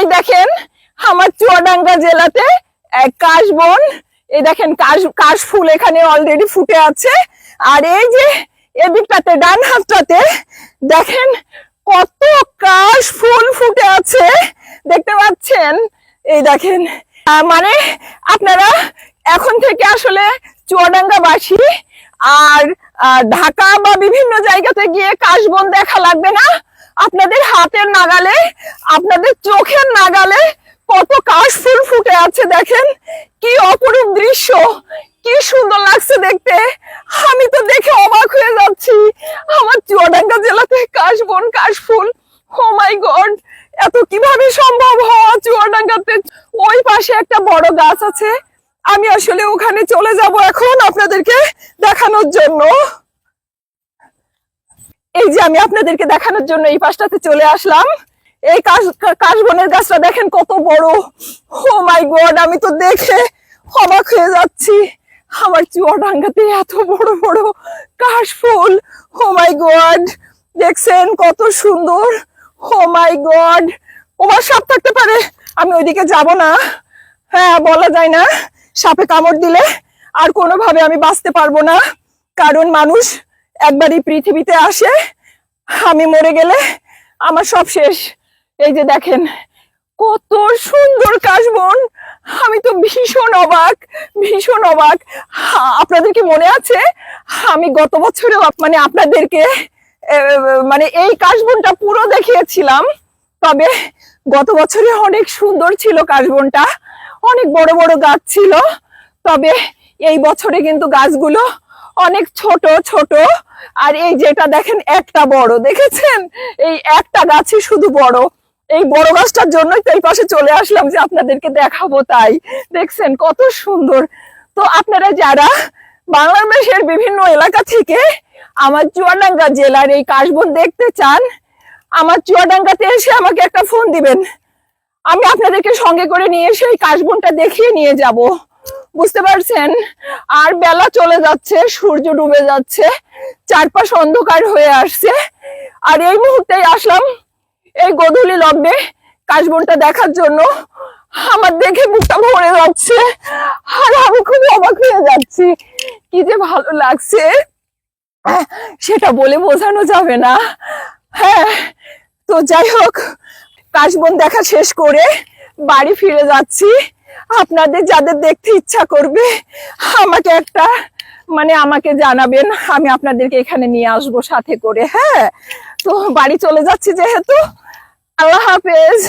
এই দেখেন আমার চুয়াডাঙ্গা জেলাতে কাশবন এই দেখেন কাশ কাশ ফুল এখানে অলরেডি ফুটে আছে। আর এই যে এদিকটাতে, ডান হাতটাতে, দেখেন কত কাশ ফুল ফুটে আছে। দেখতে পাচ্ছেন? এই দেখেন মানে আপনারা এখন থেকে আসলে চুয়াডাঙ্গাবাসী আর ঢাকা বা বিভিন্ন জায়গাতে গিয়ে কাশবন দেখা লাগবে না? আপনাদের হাতের নাগালে, আপনাদের চোখের নাগালে কত কাশ ফুল ফুটে আছে দেখেন। কি অপরূপ দৃশ্য, কি সুন্দর লাগছে দেখতে। আমি তো দেখে অবাক হয়ে যাচ্ছি। আমার চুয়াডাঙ্গা জেলাতে কাশবন কাশফুল ও মাই গড এত কীভাবে সম্ভব হওয়া চুয়াডাঙ্গাতে? ওই পাশে একটা বড় গাছ আছে। আমি আসলে ওখানে চলে যাব এখন আপনাদেরকে দেখানোর জন্য। এই যে আমি আপনাদেরকে দেখানোর জন্য এই পাশটাতে চলে আসলাম। এই কাশ কাশবনের গাছটা দেখেন কত বড়। ও মাই গড আমি তো দেখে অবাক হয়ে যাচ্ছি। আমার চুয়াডাঙ্গাতে এত বড় বড় কাশফুল ও মাই গড দেখছেন কত সুন্দর। ও মাই গড ওমা সাপ থাকতে পারে। আমি ওইদিকে যাব না। হ্যাঁ বলা যায় না। সাপে কামড় দিলে আর কোনোভাবে আমি বাঁচতে পারব না। কারণ মানুষ একবারই পৃথিবীতে আসে, আমি মরে গেলে আমার সব শেষ। এই যে দেখেন, কত সুন্দর কাশবন। আমি তো ভীষণ অবাক ভীষণ অবাক। আপনাদের কি মনে আছে? আমি গত বছরেও মানে আপনাদেরকে মানে এই কাশবনটা পুরো দেখিয়েছিলাম, তবে গত বছরে অনেক সুন্দর ছিল কাশবনটা। অনেক বড় বড় গাছ ছিল, তবে এই বছরে কিন্তু গাছগুলো অনেক ছোট ছোট। আর এই যেটা দেখেন, একটা বড়, দেখেছেন? এই একটা গাছই শুধু বড়। এই বড় গাছটার জন্যই তো এই পাশে চলে আসলাম যে আপনাদেরকে দেখাবো তাই। দেখছেন, কত সুন্দর। তো আপনারা যারা বাংলাদেশের বিভিন্ন এলাকা থেকে আমার চুয়াডাঙ্গা জেলার এই কাশবন দেখতে চান, আমার চুয়াডাঙ্গাতে এসে আমাকে একটা ফোন দিবেন। আমি আপনাদেরকে সঙ্গে করে নিয়ে এসে এই কাশবনটা দেখিয়ে নিয়ে যাব। বুঝতে পারছেন? আর বেলা চলে যাচ্ছে, সূর্য ডুবে যাচ্ছে, চারপাশ অন্ধকার হয়ে আসছে। আর এই মুহূর্তেই আসলাম এই গধূলি লগ্নে কাশবনটা দেখার জন্য। আমার দেখে বুকটা ভরে যাচ্ছে। আর আমি খুব অবাক হয়ে যাচ্ছি। কি যে ভালো লাগছে। সেটা বলে বোঝানো যাবে না। হ্যাঁ তো যাই হোক, কাশবন দেখা শেষ করে বাড়ি ফিরে যাচ্ছি। আপনাদের যাদের দেখতে ইচ্ছা করবে, আমাকে একটা মানে আমাকে জানাবেন, আমি আপনাদেরকে এখানে নিয়ে আসব সাথে করে হ্যাঁ? তো বাড়ি চলে যাচ্ছি যেহেতু। আল্লাহ হাফেজ।